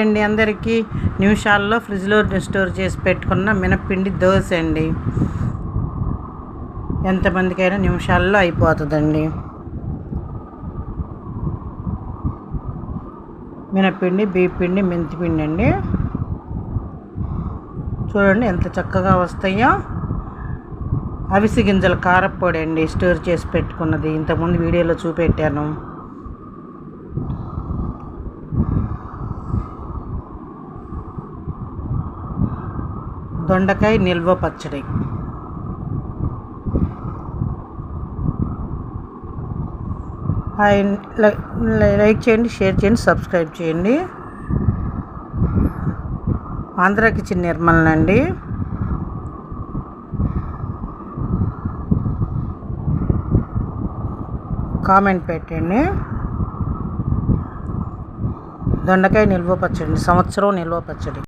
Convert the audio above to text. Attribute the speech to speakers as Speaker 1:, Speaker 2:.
Speaker 1: అండి అందరికీ. నిమిషాల్లో ఫ్రిడ్జ్లో స్టోర్ చేసి పెట్టుకున్న మినప్పిండి దోశ అండి. ఎంతమందికైనా నిమిషాల్లో అయిపోతుందండి. మినప్పిండి బీపిండి మెంతిపిండి అండి. చూడండి ఎంత చక్కగా వస్తాయో. అవిసి గింజల కారప్పొడి అండి స్టోర్ చేసి పెట్టుకున్నది. ఇంతకుముందు వీడియోలో చూపెట్టాను. దొండకాయ నిల్వ పచ్చడి. లైక్ చేయండి షేర్ చేయండి సబ్స్క్రైబ్ చేయండి. ఆంధ్ర కిచెన్ నిర్మలన అండి. కామెంట్ పెట్టండి. దొండకాయ నిల్వ పచ్చడి సంవత్సరం నిల్వ పచ్చడి.